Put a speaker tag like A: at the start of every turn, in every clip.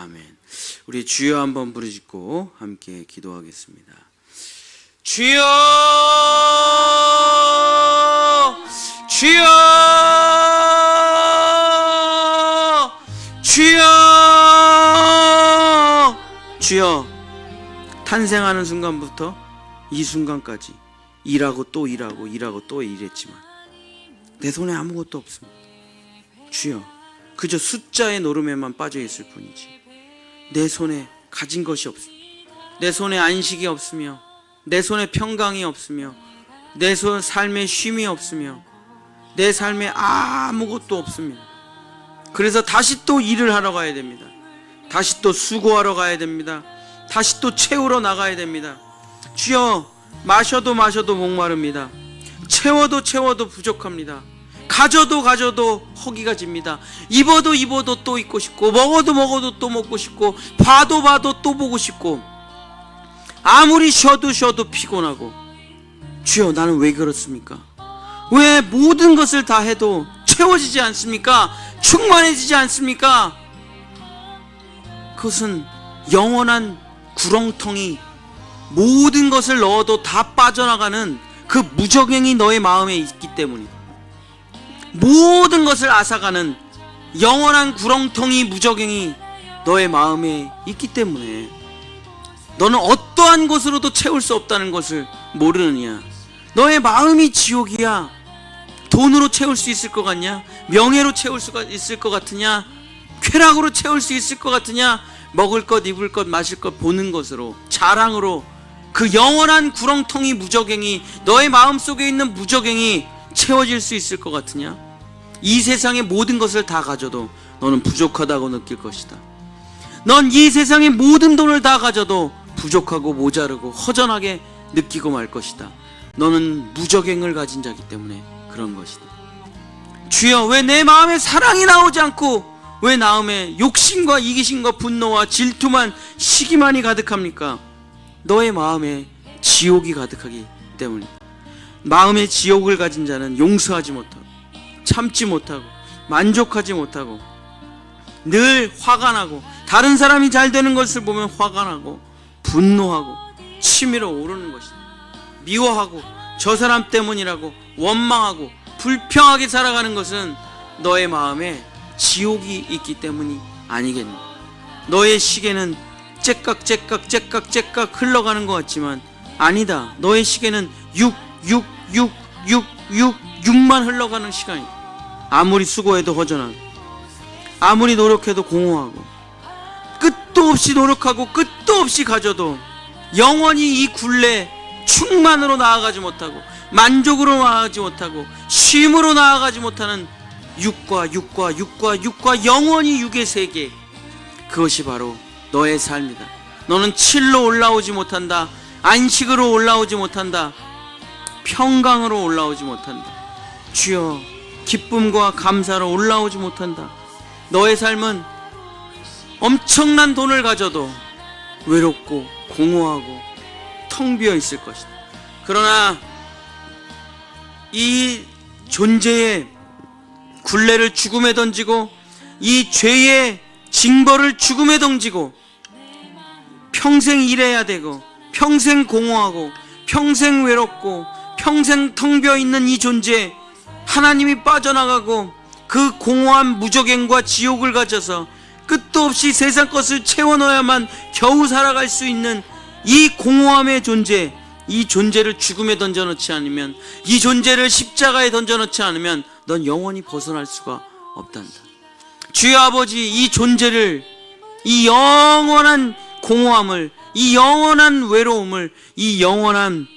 A: 아멘. 우리 주여 한번 부르짖고 함께 기도하겠습니다. 주여! 주여! 주여! 주여! 탄생하는 순간부터 이 순간까지 일하고 또 일하고 일하고 또 일했지만 내 손에 아무것도 없습니다. 주여, 그저 숫자의 노름에만 빠져 있을 뿐이지. 내 손에 가진 것이 없습니다. 내 손에 안식이 없으며, 내 손에 평강이 없으며, 내 손 삶에 쉼이 없으며, 내 삶에 아무것도 없습니다. 그래서 다시 또 일을 하러 가야 됩니다. 다시 또 수고하러 가야 됩니다. 다시 또 채우러 나가야 됩니다. 주여, 마셔도 마셔도 목마릅니다. 채워도 채워도 부족합니다. 가져도 가져도 허기가 집니다. 입어도 입어도 또 입고 싶고 먹어도 먹어도 또 먹고 싶고 봐도 봐도 또 보고 싶고 아무리 쉬어도 쉬어도 피곤하고 주여 나는 왜 그렇습니까? 왜 모든 것을 다 해도 채워지지 않습니까? 충만해지지 않습니까? 그것은 영원한 구렁텅이 모든 것을 넣어도 다 빠져나가는 그 무적행이 너의 마음에 있기 때문이다. 모든 것을 앗아가는 영원한 구렁텅이 무적행이 너의 마음에 있기 때문에 너는 어떠한 것으로도 채울 수 없다는 것을 모르느냐? 너의 마음이 지옥이야. 돈으로 채울 수 있을 것 같냐? 명예로 채울 수가 있을 것 같으냐? 쾌락으로 채울 수 있을 것 같으냐? 먹을 것, 입을 것, 마실 것 보는 것으로 자랑으로 그 영원한 구렁텅이 무적행이 너의 마음 속에 있는 무적행이 채워질 수 있을 것 같으냐? 이 세상의 모든 것을 다 가져도 너는 부족하다고 느낄 것이다. 넌 이 세상의 모든 돈을 다 가져도 부족하고 모자르고 허전하게 느끼고 말 것이다. 너는 무적행을 가진 자기 때문에 그런 것이다. 주여 왜 내 마음에 사랑이 나오지 않고 왜 마음에 욕심과 이기심과 분노와 질투만 시기만이 가득합니까? 너의 마음에 지옥이 가득하기 때문에 마음에 지옥을 가진 자는 용서하지 못하고 참지 못하고 만족하지 못하고 늘 화가 나고 다른 사람이 잘 되는 것을 보면 화가 나고 분노하고 치밀어 오르는 것이다. 미워하고 저 사람 때문이라고 원망하고 불평하게 살아가는 것은 너의 마음에 지옥이 있기 때문이 아니겠니? 너의 시계는 째깍째깍 째깍째깍 흘러가는 것 같지만 아니다. 너의 시계는 6, 6, 6, 6, 6, 6만 흘러가는 시간이다. 아무리 수고해도 허전하고 아무리 노력해도 공허하고 끝도 없이 노력하고 끝도 없이 가져도 영원히 이 굴레 충만으로 나아가지 못하고 만족으로 나아가지 못하고 쉼으로 나아가지 못하는 육과 육과 육과 육과 영원히 육의 세계 그것이 바로 너의 삶이다. 너는 칠로 올라오지 못한다. 안식으로 올라오지 못한다. 평강으로 올라오지 못한다. 주여 기쁨과 감사로 올라오지 못한다. 너의 삶은 엄청난 돈을 가져도 외롭고 공허하고 텅 비어 있을 것이다. 그러나 이 존재의 굴레를 죽음에 던지고 이 죄의 징벌을 죽음에 던지고 평생 일해야 되고 평생 공허하고 평생 외롭고 평생 텅 비어 있는 이 존재 하나님이 빠져나가고 그 공허한 무적행과 지옥을 가져서 끝도 없이 세상 것을 채워 넣어야만 겨우 살아갈 수 있는 이 공허함의 존재 이 존재를 죽음에 던져놓지 않으면 이 존재를 십자가에 던져놓지 않으면 넌 영원히 벗어날 수가 없단다. 주여 아버지 이 존재를 이 영원한 공허함을 이 영원한 외로움을 이 영원한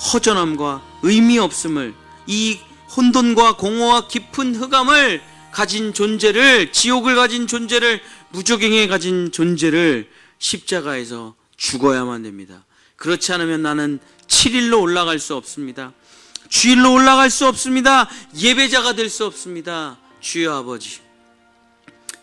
A: 허전함과 의미 없음을 이 혼돈과 공허와 깊은 흑암을 가진 존재를 지옥을 가진 존재를 무적행에 가진 존재를 십자가에서 죽어야만 됩니다. 그렇지 않으면 나는 7일로 올라갈 수 없습니다. 주일로 올라갈 수 없습니다. 예배자가 될 수 없습니다. 주여 아버지.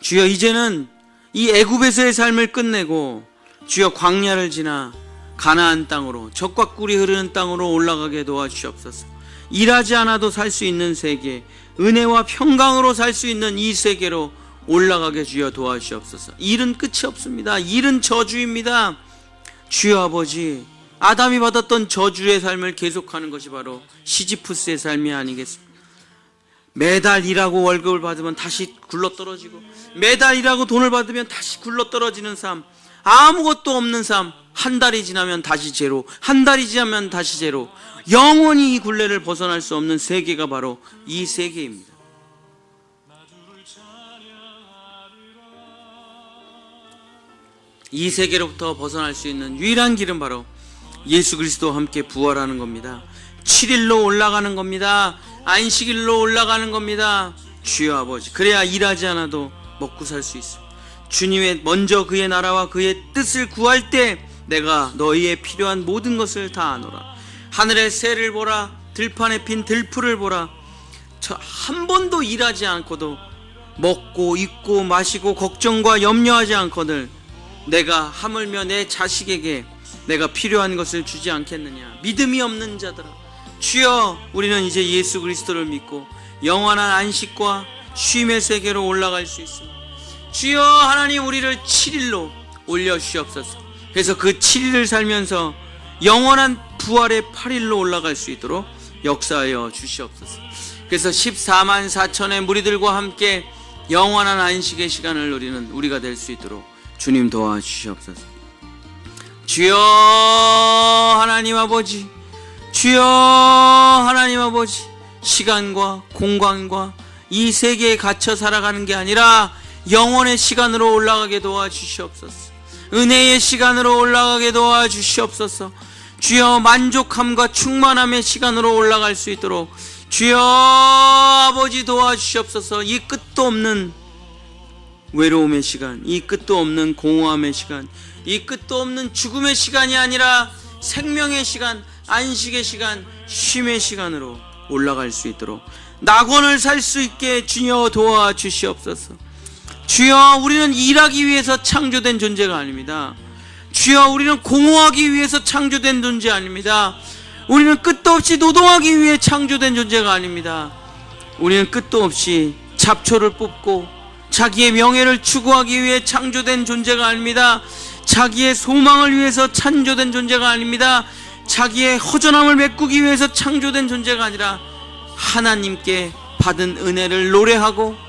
A: 주여 이제는 이 애굽에서의 삶을 끝내고 주여 광야를 지나 가나안 땅으로 적과 꿀이 흐르는 땅으로 올라가게 도와주시옵소서. 일하지 않아도 살 수 있는 세계, 은혜와 평강으로 살 수 있는 이 세계로 올라가게 주여 도와주시옵소서. 일은 끝이 없습니다. 일은 저주입니다. 주여 아버지, 아담이 받았던 저주의 삶을 계속하는 것이 바로 시지푸스의 삶이 아니겠습니까? 매달 일하고 월급을 받으면 다시 굴러 떨어지고 매달 일하고 돈을 받으면 다시 굴러 떨어지는 삶 아무것도 없는 삶 한 달이 지나면 다시 제로 한 달이 지나면 다시 제로 영원히 이 굴레를 벗어날 수 없는 세계가 바로 이 세계입니다 이 세계로부터 벗어날 수 있는 유일한 길은 바로 예수 그리스도와 함께 부활하는 겁니다. 7일로 올라가는 겁니다. 안식일로 올라가는 겁니다. 주여 아버지. 그래야 일하지 않아도 먹고 살 수 있어. 주님의 먼저 그의 나라와 그의 뜻을 구할 때 내가 너희의 필요한 모든 것을 다 아노라. 하늘의 새를 보라. 들판에 핀 들풀을 보라. 저 한 번도 일하지 않고도 먹고 입고 마시고 걱정과 염려하지 않거늘 내가 하물며 내 자식에게 내가 필요한 것을 주지 않겠느냐 믿음이 없는 자들아 주여 우리는 이제 예수 그리스도를 믿고 영원한 안식과 쉼의 세계로 올라갈 수 있습니다 주여 하나님 우리를 7일로 올려 주시옵소서 그래서 그 7일을 살면서 영원한 부활의 8일로 올라갈 수 있도록 역사하여 주시옵소서 그래서 14만 4천의 무리들과 함께 영원한 안식의 시간을 누리는 우리가 될 수 있도록 주님 도와주시옵소서. 주여 하나님 아버지, 주여 하나님 아버지, 시간과 공간과 이 세계에 갇혀 살아가는 게 아니라 영원의 시간으로 올라가게 도와주시옵소서. 은혜의 시간으로 올라가게 도와주시옵소서. 주여 만족함과 충만함의 시간으로 올라갈 수 있도록 주여 아버지 도와주시옵소서. 이 끝도 없는 외로움의 시간, 이 끝도 없는 공허함의 시간, 이 끝도 없는 죽음의 시간이 아니라 생명의 시간, 안식의 시간, 쉼의 시간으로 올라갈 수 있도록 낙원을 살 수 있게 주여 도와 주시옵소서. 주여 우리는 일하기 위해서 창조된 존재가 아닙니다. 주여 우리는 공허하기 위해서 창조된 존재 아닙니다. 우리는 끝도 없이 노동하기 위해 창조된 존재가 아닙니다. 우리는 끝도 없이 잡초를 뽑고 자기의 명예를 추구하기 위해 창조된 존재가 아닙니다. 자기의 소망을 위해서 창조된 존재가 아닙니다. 자기의 허전함을 메꾸기 위해서 창조된 존재가 아니라 하나님께 받은 은혜를 노래하고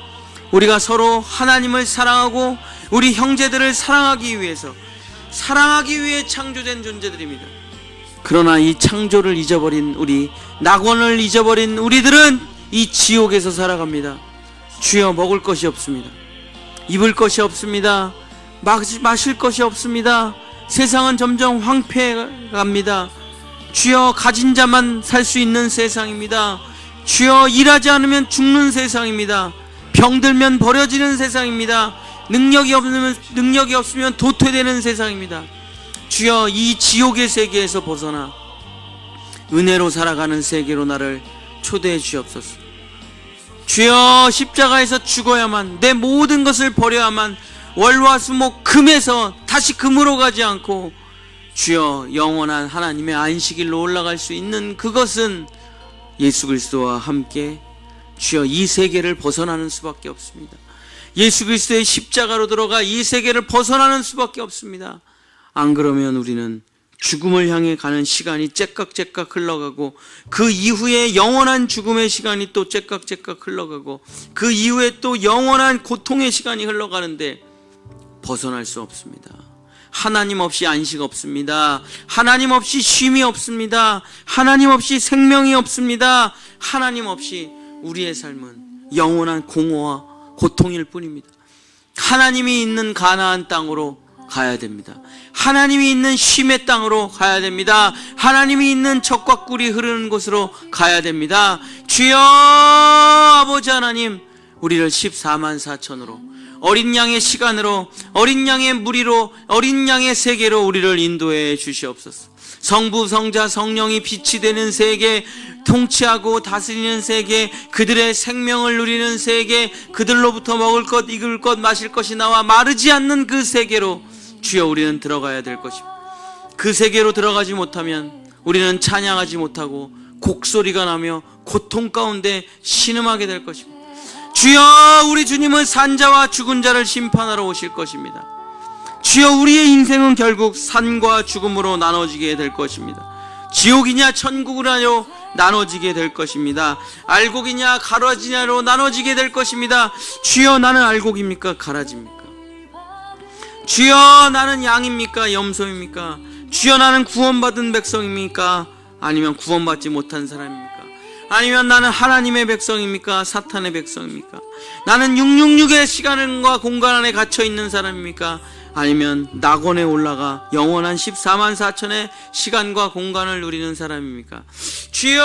A: 우리가 서로 하나님을 사랑하고 우리 형제들을 사랑하기 위해서 사랑하기 위해 창조된 존재들입니다. 그러나 이 창조를 잊어버린 우리 낙원을 잊어버린 우리들은 이 지옥에서 살아갑니다. 주여 먹을 것이 없습니다. 입을 것이 없습니다. 마실 것이 없습니다. 세상은 점점 황폐해 갑니다. 주여 가진 자만 살 수 있는 세상입니다. 주여 일하지 않으면 죽는 세상입니다. 병들면 버려지는 세상입니다. 능력이 없으면 능력이 없으면 도태되는 세상입니다. 주여 이 지옥의 세계에서 벗어나 은혜로 살아가는 세계로 나를 초대해 주옵소서. 주여 십자가에서 죽어야만 내 모든 것을 버려야만 월화수목 금에서 다시 금으로 가지 않고 주여 영원한 하나님의 안식일로 올라갈 수 있는 그것은 예수 그리스도와 함께 주여 이 세계를 벗어나는 수밖에 없습니다. 예수 그리스도의 십자가로 들어가 이 세계를 벗어나는 수밖에 없습니다. 안 그러면 우리는 죽음을 향해 가는 시간이 째깍째깍 흘러가고 그 이후에 영원한 죽음의 시간이 또 째깍째깍 흘러가고 그 이후에 또 영원한 고통의 시간이 흘러가는데 벗어날 수 없습니다. 하나님 없이 안식 없습니다. 하나님 없이 쉼이 없습니다. 하나님 없이 생명이 없습니다. 하나님 없이 우리의 삶은 영원한 공허와 고통일 뿐입니다. 하나님이 있는 가나안 땅으로 가야 됩니다. 하나님이 있는 쉼의 땅으로 가야 됩니다. 하나님이 있는 적과 꿀이 흐르는 곳으로 가야 됩니다. 주여 아버지 하나님, 우리를 14만 4천으로 어린 양의 시간으로 어린 양의 무리로 어린 양의 세계로 우리를 인도해 주시옵소서. 성부 성자 성령이 빛이 되는 세계 통치하고 다스리는 세계 그들의 생명을 누리는 세계 그들로부터 먹을 것 익을 것 마실 것이 나와 마르지 않는 그 세계로 주여 우리는 들어가야 될 것입니다. 그 세계로 들어가지 못하면 우리는 찬양하지 못하고 곡소리가 나며 고통 가운데 신음하게 될 것입니다. 주여 우리 주님은 산자와 죽은 자를 심판하러 오실 것입니다. 주여 우리의 인생은 결국 산과 죽음으로 나눠지게 될 것입니다. 지옥이냐 천국이냐로 나눠지게 될 것입니다. 알곡이냐 가라지냐로 나눠지게 될 것입니다. 주여 나는 알곡입니까 가라지입니까? 주여 나는 양입니까 염소입니까? 주여 나는 구원받은 백성입니까? 아니면 구원받지 못한 사람입니까? 아니면 나는 하나님의 백성입니까? 사탄의 백성입니까? 나는 666의 시간과 공간 안에 갇혀 있는 사람입니까? 아니면 낙원에 올라가 영원한 14만 4천의 시간과 공간을 누리는 사람입니까? 주여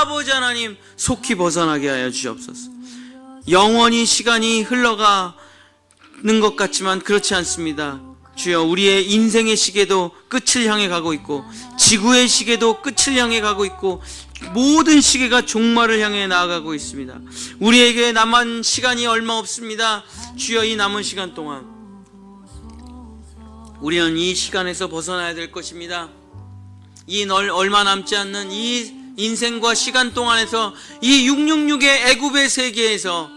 A: 아버지 하나님 속히 벗어나게 하여 주옵소서. 영원히 시간이 흘러가는 것 같지만 그렇지 않습니다. 주여 우리의 인생의 시계도 끝을 향해 가고 있고 지구의 시계도 끝을 향해 가고 있고 모든 시계가 종말을 향해 나아가고 있습니다. 우리에게 남은 시간이 얼마 없습니다. 주여 이 남은 시간 동안 우리는 이 시간에서 벗어나야 될 것입니다. 이 널 얼마 남지 않는 이 인생과 시간 동안에서 이 666의 애굽의 세계에서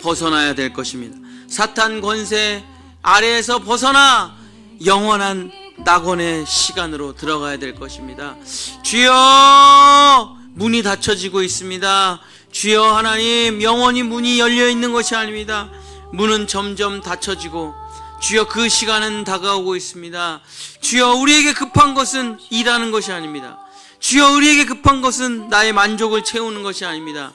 A: 벗어나야 될 것입니다. 사탄 권세 아래에서 벗어나 영원한 낙원의 시간으로 들어가야 될 것입니다. 주여 문이 닫혀지고 있습니다. 주여 하나님 영원히 문이 열려 있는 것이 아닙니다. 문은 점점 닫혀지고 주여 그 시간은 다가오고 있습니다. 주여 우리에게 급한 것은 일하는 것이 아닙니다. 주여 우리에게 급한 것은 나의 만족을 채우는 것이 아닙니다.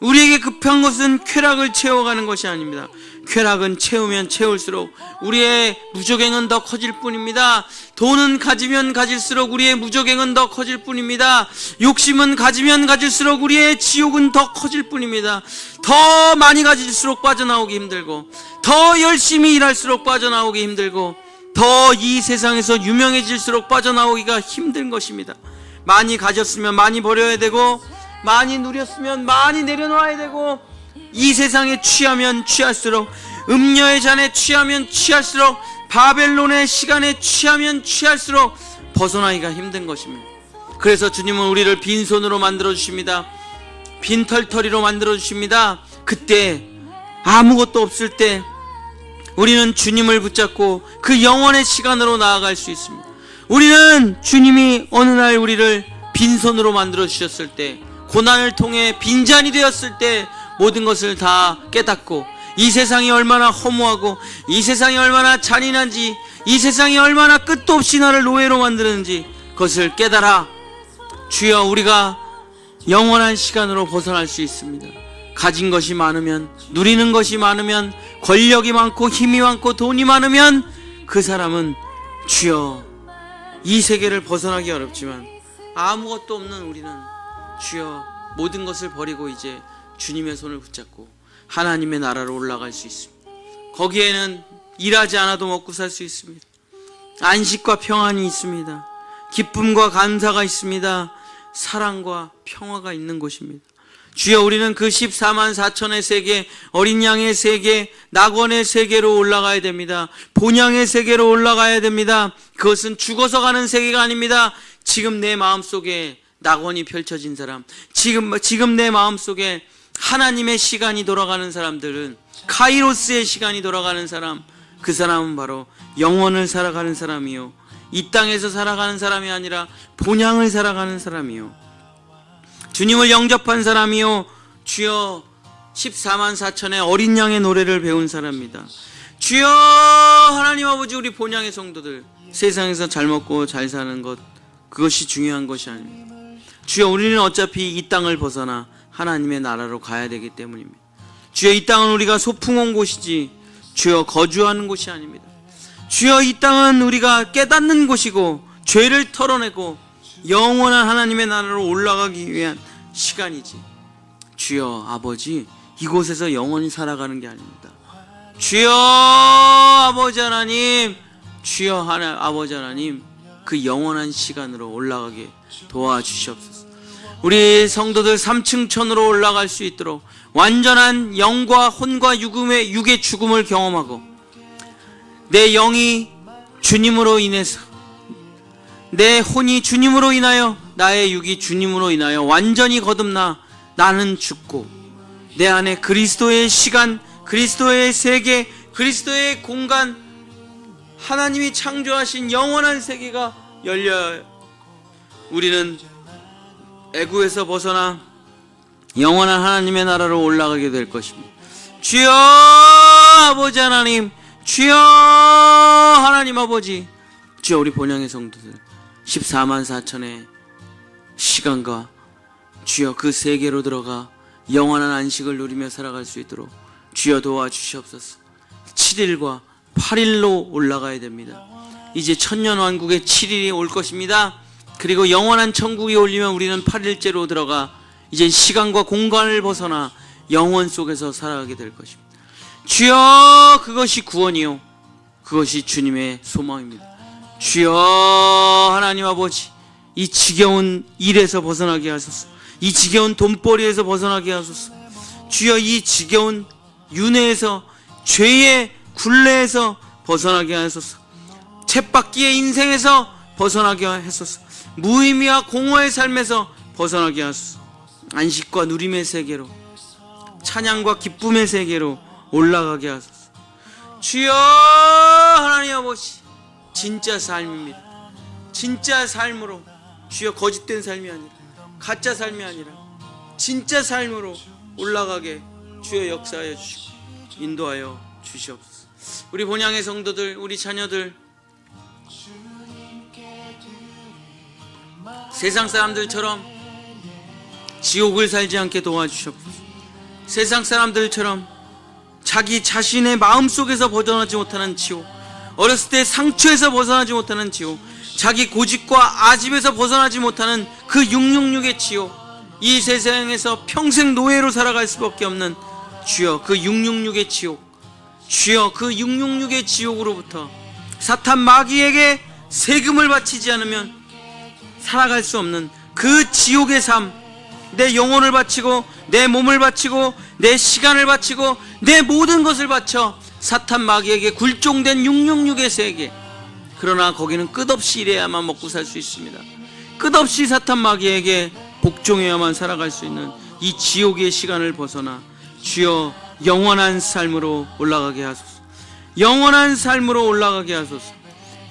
A: 우리에게 급한 것은 쾌락을 채워가는 것이 아닙니다. 쾌락은 채우면 채울수록 우리의 무적행은 더 커질 뿐입니다. 돈은 가지면 가질수록 우리의 무적행은 더 커질 뿐입니다. 욕심은 가지면 가질수록 우리의 지옥은 더 커질 뿐입니다. 더 많이 가질수록 빠져나오기 힘들고, 더 열심히 일할수록 빠져나오기 힘들고, 더 이 세상에서 유명해질수록 빠져나오기가 힘든 것입니다. 많이 가졌으면 많이 버려야 되고, 많이 누렸으면 많이 내려놓아야 되고, 이 세상에 취하면 취할수록 음녀의 잔에 취하면 취할수록 바벨론의 시간에 취하면 취할수록 벗어나기가 힘든 것입니다. 그래서 주님은 우리를 빈손으로 만들어 주십니다. 빈털터리로 만들어 주십니다. 그때 아무것도 없을 때 우리는 주님을 붙잡고 그 영원의 시간으로 나아갈 수 있습니다. 우리는 주님이 어느 날 우리를 빈손으로 만들어 주셨을 때 고난을 통해 빈잔이 되었을 때 모든 것을 다 깨닫고 이 세상이 얼마나 허무하고 이 세상이 얼마나 잔인한지 이 세상이 얼마나 끝도 없이 나를 노예로 만드는지 그것을 깨달아 주여 우리가 영원한 시간으로 벗어날 수 있습니다. 가진 것이 많으면 누리는 것이 많으면 권력이 많고 힘이 많고 돈이 많으면 그 사람은 주여 이 세계를 벗어나기 어렵지만 아무것도 없는 우리는 주여 모든 것을 버리고 이제 주님의 손을 붙잡고 하나님의 나라로 올라갈 수 있습니다. 거기에는 일하지 않아도 먹고 살 수 있습니다. 안식과 평안이 있습니다. 기쁨과 감사가 있습니다. 사랑과 평화가 있는 곳입니다. 주여 우리는 그 14만 4천의 세계, 어린 양의 세계, 낙원의 세계로 올라가야 됩니다. 본향의 세계로 올라가야 됩니다. 그것은 죽어서 가는 세계가 아닙니다. 지금 내 마음 속에 낙원이 펼쳐진 사람, 지금, 지금 내 마음 속에 하나님의 시간이 돌아가는 사람들은 카이로스의 시간이 돌아가는 사람, 그 사람은 바로 영원을 살아가는 사람이요. 이 땅에서 살아가는 사람이 아니라 본향을 살아가는 사람이요. 주님을 영접한 사람이요. 주여 14만 4천의 어린 양의 노래를 배운 사람입니다. 주여 하나님 아버지 우리 본향의 성도들 세상에서 잘 먹고 잘 사는 것 그것이 중요한 것이 아닙니다. 주여 우리는 어차피 이 땅을 벗어나 하나님의 나라로 가야 되기 때문입니다. 주여 이 땅은 우리가 소풍 온 곳이지 주여 거주하는 곳이 아닙니다. 주여 이 땅은 우리가 깨닫는 곳이고 죄를 털어내고 영원한 하나님의 나라로 올라가기 위한 시간이지. 주여 아버지 이곳에서 영원히 살아가는 게 아닙니다. 주여 아버지 하나님 주여 하나 아버지 하나님 그 영원한 시간으로 올라가게 도와주시옵소서. 우리 성도들 3층 천으로 올라갈 수 있도록 완전한 영과 혼과 육음의 육의 죽음을 경험하고 내 영이 주님으로 인해서 내 혼이 주님으로 인하여 나의 육이 주님으로 인하여 완전히 거듭나 나는 죽고 내 안에 그리스도의 시간, 그리스도의 세계, 그리스도의 공간, 하나님이 창조하신 영원한 세계가 열려요. 우리는 애구에서 벗어나 영원한 하나님의 나라로 올라가게 될 것입니다. 주여 아버지 하나님, 주여 하나님 아버지, 주여 우리 본향의 성도들 14만 4천의 시간과 주여 그 세계로 들어가 영원한 안식을 누리며 살아갈 수 있도록 주여 도와주시옵소서. 7일과 8일로 올라가야 됩니다. 이제 천년 왕국의 7일이 올 것입니다. 그리고 영원한 천국이 올리면 우리는 8일째로 들어가 이제 시간과 공간을 벗어나 영원 속에서 살아가게 될 것입니다. 주여 그것이 구원이요. 그것이 주님의 소망입니다. 주여 하나님 아버지 이 지겨운 일에서 벗어나게 하소서. 이 지겨운 돈벌이에서 벗어나게 하소서. 주여 이 지겨운 윤회에서 죄의 굴레에서 벗어나게 하소서. 쳇바퀴의 인생에서 벗어나게 하소서. 무의미와 공허의 삶에서 벗어나게 하소서. 안식과 누림의 세계로 찬양과 기쁨의 세계로 올라가게 하소서. 주여 하나님 아버지 진짜 삶입니다. 진짜 삶으로 주여 거짓된 삶이 아니라 가짜 삶이 아니라 진짜 삶으로 올라가게 주여 역사하여 주시고 인도하여 주시옵소서. 우리 본향의 성도들, 우리 자녀들 세상 사람들처럼 지옥을 살지 않게 도와주시옵소서. 세상 사람들처럼 자기 자신의 마음 속에서 벗어나지 못하는 지옥, 어렸을 때 상처에서 벗어나지 못하는 지옥, 자기 고집과 아집에서 벗어나지 못하는 그 666의 지옥, 이 세상에서 평생 노예로 살아갈 수밖에 없는 주여 그 666의 지옥, 주여 그 666의 지옥으로부터 사탄 마귀에게 세금을 바치지 않으면 살아갈 수 없는 그 지옥의 삶, 내 영혼을 바치고 내 몸을 바치고 내 시간을 바치고 내 모든 것을 바쳐 사탄 마귀에게 굴종된 666의 세계. 그러나 거기는 끝없이 일해야만 먹고 살 수 있습니다. 끝없이 사탄 마귀에게 복종해야만 살아갈 수 있는 이 지옥의 시간을 벗어나 주여 영원한 삶으로 올라가게 하소서. 영원한 삶으로 올라가게 하소서.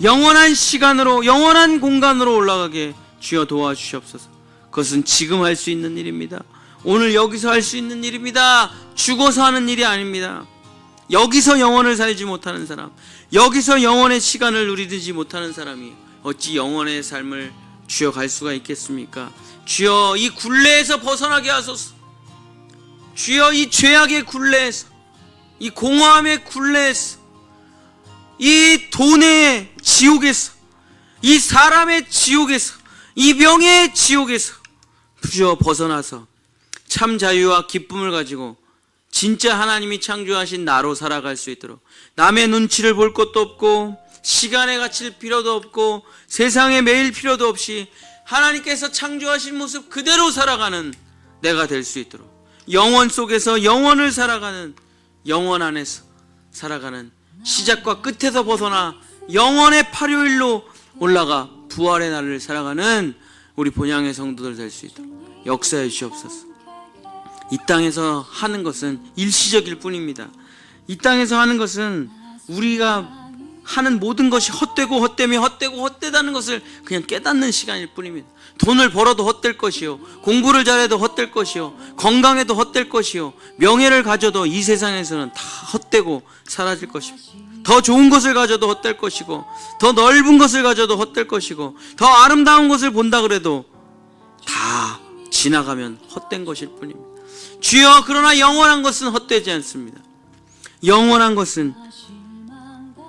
A: 영원한 시간으로 영원한 공간으로 올라가게 주여 도와주시옵소서. 그것은 지금 할 수 있는 일입니다. 오늘 여기서 할 수 있는 일입니다. 죽어서 하는 일이 아닙니다. 여기서 영원을 살지 못하는 사람, 여기서 영원의 시간을 누리지 못하는 사람이 어찌 영원의 삶을 주여 갈 수가 있겠습니까? 주여 이 굴레에서 벗어나게 하소서. 주여 이 죄악의 굴레에서, 이 공허함의 굴레에서, 이 돈의 지옥에서, 이 사람의 지옥에서, 이 병의 지옥에서 주여 벗어나서 참 자유와 기쁨을 가지고 진짜 하나님이 창조하신 나로 살아갈 수 있도록 남의 눈치를 볼 것도 없고 시간에 갇힐 필요도 없고 세상에 매일 필요도 없이 하나님께서 창조하신 모습 그대로 살아가는 내가 될 수 있도록 영원 속에서 영원을 살아가는 영원 안에서 살아가는 시작과 끝에서 벗어나 영원의 파료일로 올라가 부활의 날을 살아가는 우리 본향의 성도들 될 수 있도록 역사해 주시옵소서. 이 땅에서 하는 것은 일시적일 뿐입니다. 이 땅에서 하는 것은 우리가 하는 모든 것이 헛되고 헛되며 헛되고 헛되다는 것을 그냥 깨닫는 시간일 뿐입니다. 돈을 벌어도 헛될 것이요. 공부를 잘해도 헛될 것이요. 건강해도 헛될 것이요. 명예를 가져도 이 세상에서는 다 헛되고 사라질 것입니다. 더 좋은 것을 가져도 헛될 것이고, 더 넓은 것을 가져도 헛될 것이고, 더 아름다운 것을 본다 그래도 다 지나가면 헛된 것일 뿐입니다. 주여, 그러나 영원한 것은 헛되지 않습니다. 영원한 것은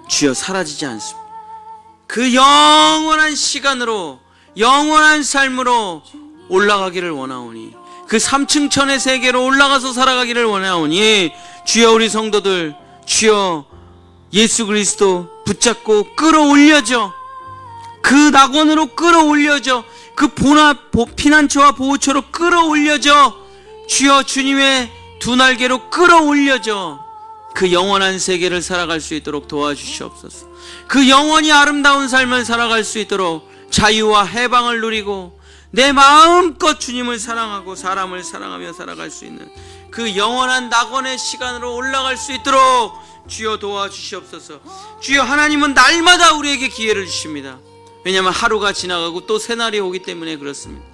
A: 주여 사라지지 않습니다. 그 영원한 시간으로 영원한 삶으로 올라가기를 원하오니 그 3층 천의 세계로 올라가서 살아가기를 원하오니 주여 우리 성도들 주여 예수 그리스도 붙잡고 끌어올려져 그 낙원으로 끌어올려져 그 보나 보, 피난처와 보호처로 끌어올려져 주여 주님의 두 날개로 끌어올려져 그 영원한 세계를 살아갈 수 있도록 도와주시옵소서. 그 영원히 아름다운 삶을 살아갈 수 있도록 자유와 해방을 누리고 내 마음껏 주님을 사랑하고 사람을 사랑하며 살아갈 수 있는 그 영원한 낙원의 시간으로 올라갈 수 있도록 주여 도와주시옵소서. 주여 하나님은 날마다 우리에게 기회를 주십니다. 왜냐하면 하루가 지나가고 또 새날이 오기 때문에 그렇습니다.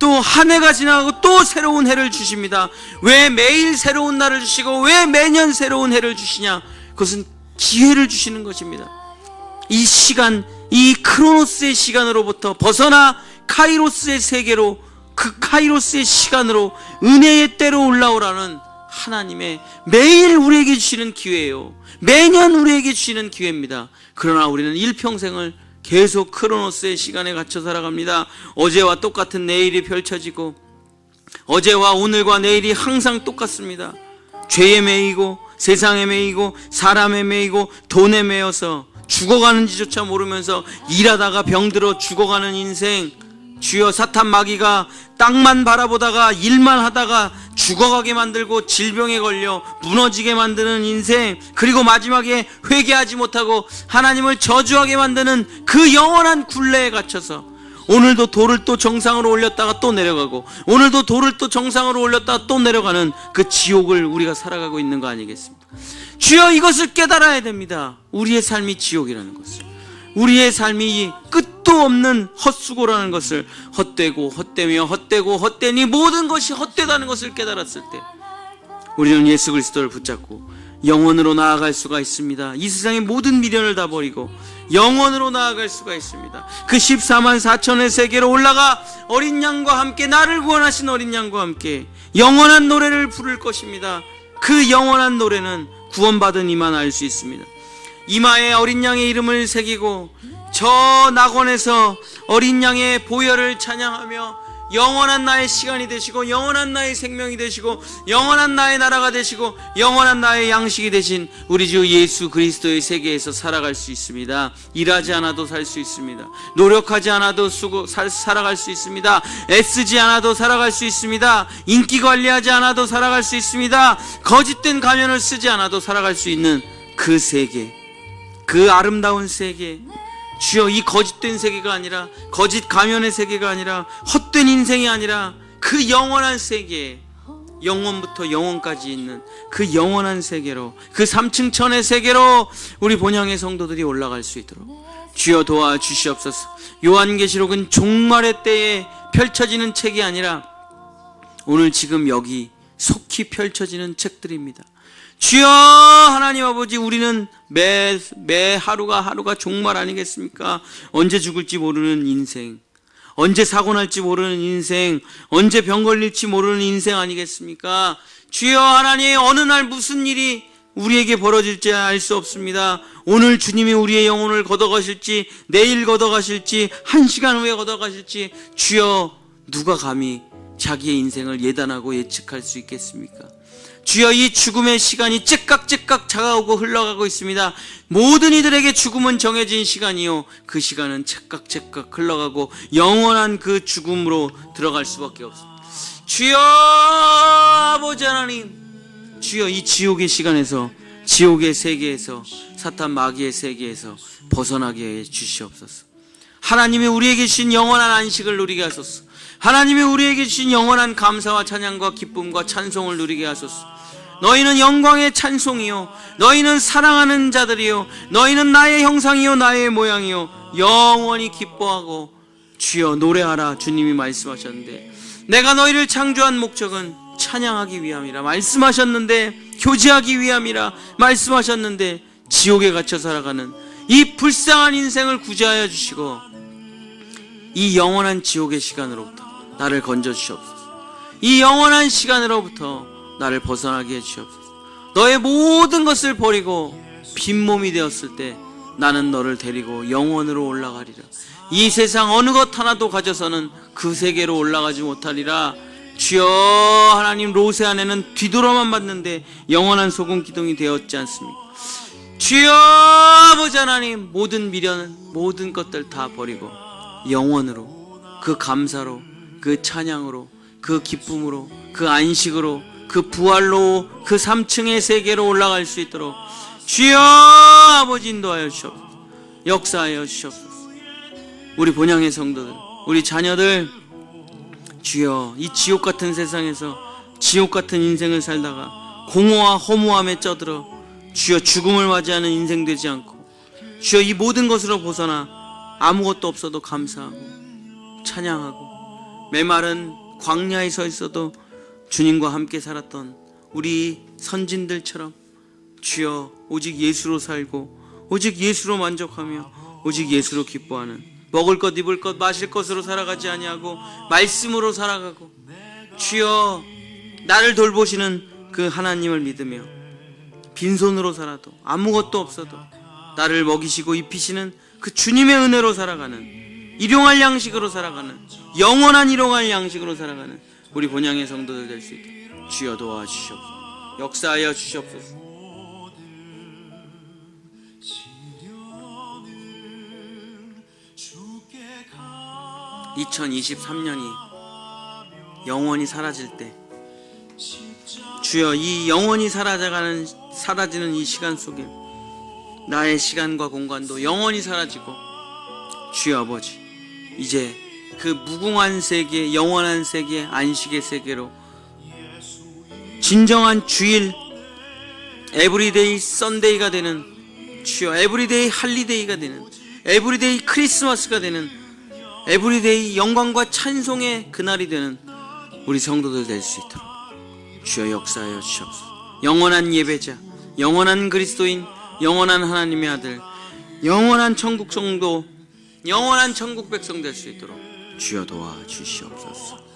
A: 또 한 해가 지나가고 또 새로운 해를 주십니다. 왜 매일 새로운 날을 주시고 왜 매년 새로운 해를 주시냐? 그것은 기회를 주시는 것입니다. 이 시간, 이 크로노스의 시간으로부터 벗어나 카이로스의 세계로 그 카이로스의 시간으로 은혜의 때로 올라오라는 하나님의 매일 우리에게 주시는 기회예요. 매년 우리에게 주시는 기회입니다. 그러나 우리는 일평생을 계속 크로노스의 시간에 갇혀 살아갑니다. 어제와 똑같은 내일이 펼쳐지고 어제와 오늘과 내일이 항상 똑같습니다. 죄에 매이고 세상에 매이고 사람에 매이고 돈에 매여서 죽어가는지조차 모르면서 일하다가 병들어 죽어가는 인생 주여 사탄 마귀가 땅만 바라보다가 일만 하다가 죽어가게 만들고 질병에 걸려 무너지게 만드는 인생 그리고 마지막에 회개하지 못하고 하나님을 저주하게 만드는 그 영원한 굴레에 갇혀서 오늘도 돌을 또 정상으로 올렸다가 또 내려가고 오늘도 돌을 또 정상으로 올렸다가 또 내려가는 그 지옥을 우리가 살아가고 있는 거 아니겠습니까? 주여 이것을 깨달아야 됩니다. 우리의 삶이 지옥이라는 것을. 우리의 삶이 끝도 없는 헛수고라는 것을 헛되고 헛되며 헛되고 헛되니 모든 것이 헛되다는 것을 깨달았을 때 우리는 예수 그리스도를 붙잡고 영원으로 나아갈 수가 있습니다. 이 세상의 모든 미련을 다 버리고 영원으로 나아갈 수가 있습니다. 그 14만 4천의 세계로 올라가 어린 양과 함께 나를 구원하신 어린 양과 함께 영원한 노래를 부를 것입니다. 그 영원한 노래는 구원받은 이만 알 수 있습니다. 이마에 어린 양의 이름을 새기고 저 낙원에서 어린 양의 보혈을 찬양하며 영원한 나의 시간이 되시고 영원한 나의 생명이 되시고 영원한 나의 나라가 되시고 영원한 나의 양식이 되신 우리 주 예수 그리스도의 세계에서 살아갈 수 있습니다. 일하지 않아도 살 수 있습니다. 노력하지 않아도 수고 살, 살아갈 수 있습니다. 애쓰지 않아도 살아갈 수 있습니다. 인기 관리하지 않아도 살아갈 수 있습니다. 거짓된 가면을 쓰지 않아도 살아갈 수 있는 그 세계. 그 아름다운 세계 주여 이 거짓된 세계가 아니라 거짓 가면의 세계가 아니라 헛된 인생이 아니라 그 영원한 세계 영원부터 영원까지 있는 그 영원한 세계로 그 삼층천의 세계로 우리 본향의 성도들이 올라갈 수 있도록 주여 도와 주시옵소서. 요한계시록은 종말의 때에 펼쳐지는 책이 아니라 오늘 지금 여기 속히 펼쳐지는 책들입니다. 주여 하나님 아버지 우리는 매, 매 하루가 하루가 종말 아니겠습니까? 언제 죽을지 모르는 인생 언제 사고 날지 모르는 인생 언제 병 걸릴지 모르는 인생 아니겠습니까? 주여 하나님 어느 날 무슨 일이 우리에게 벌어질지 알 수 없습니다. 오늘 주님이 우리의 영혼을 걷어가실지 내일 걷어가실지 한 시간 후에 걷어가실지 주여 누가 감히 자기의 인생을 예단하고 예측할 수 있겠습니까? 주여 이 죽음의 시간이 째깍째깍 차가오고 흘러가고 있습니다. 모든 이들에게 죽음은 정해진 시간이요. 그 시간은 째깍째깍 흘러가고 영원한 그 죽음으로 들어갈 수밖에 없습니다. 주여 아버지 하나님 주여 이 지옥의 시간에서 지옥의 세계에서 사탄 마귀의 세계에서 벗어나게 해 주시옵소서. 하나님이 우리에게 주신 영원한 안식을 누리게 하소서. 하나님이 우리에게 주신 영원한 감사와 찬양과 기쁨과 찬송을 누리게 하소서. 너희는 영광의 찬송이요. 너희는 사랑하는 자들이요. 너희는 나의 형상이요. 나의 모양이요. 영원히 기뻐하고 주여 노래하라. 주님이 말씀하셨는데 내가 너희를 창조한 목적은 찬양하기 위함이라 말씀하셨는데 교제하기 위함이라 말씀하셨는데 지옥에 갇혀 살아가는 이 불쌍한 인생을 구제하여 주시고 이 영원한 지옥의 시간으로부터 나를 건져 주시옵소서. 이 영원한 시간으로부터 나를 벗어나게 해 주시옵소서. 너의 모든 것을 버리고 빈몸이 되었을 때 나는 너를 데리고 영원으로 올라가리라. 이 세상 어느 것 하나도 가져서는 그 세계로 올라가지 못하리라. 주여 하나님 로세 안에는 뒤돌아만 봤는데 영원한 소금 기둥이 되었지 않습니까? 주여 아버지 하나님 모든 미련 모든 것들 다 버리고 영원으로 그 감사로 그 찬양으로 그 기쁨으로 그 안식으로 그 부활로 그 3층의 세계로 올라갈 수 있도록 주여 아버지 인도하여 주시옵소서 역사하여 주시옵소서. 우리 본향의 성도들 우리 자녀들 주여 이 지옥 같은 세상에서 지옥 같은 인생을 살다가 공허와 허무함에 쩌들어 주여 죽음을 맞이하는 인생 되지 않고 주여 이 모든 것으로 벗어나 아무것도 없어도 감사하고 찬양하고 메마른 광야에 서 있어도 주님과 함께 살았던 우리 선진들처럼 주여 오직 예수로 살고 오직 예수로 만족하며 오직 예수로 기뻐하는 먹을 것 입을 것 마실 것으로 살아가지 아니하고 말씀으로 살아가고 주여 나를 돌보시는 그 하나님을 믿으며 빈손으로 살아도 아무것도 없어도 나를 먹이시고 입히시는 그 주님의 은혜로 살아가는 일용할 양식으로 살아가는 영원한 일용할 양식으로 살아가는 우리 본향의 성도들 될 수 있도록 주여 도와주시옵소서. 역사하여 주시옵소서. 2023년이 영원히 사라질 때 주여 이 영원히 사라져가는 사라지는 이 시간 속에 나의 시간과 공간도 영원히 사라지고 주여 아버지 이제 그 무궁한 세계 영원한 세계 안식의 세계로. 진정한 주일 에브리데이 썬데이가 되는 주여 에브리데이 할리데이가 되는 에브리데이 크리스마스가 되는 에브리데이 영광과 찬송의 그날이 되는 우리 성도들 될 수 있도록 주여 역사하여 주시옵소서. 영원한 예배자 영원한 그리스도인 영원한 하나님의 아들 영원한 천국 성도 영원한 천국 백성 될 수 있도록 주여 도와 주시옵소서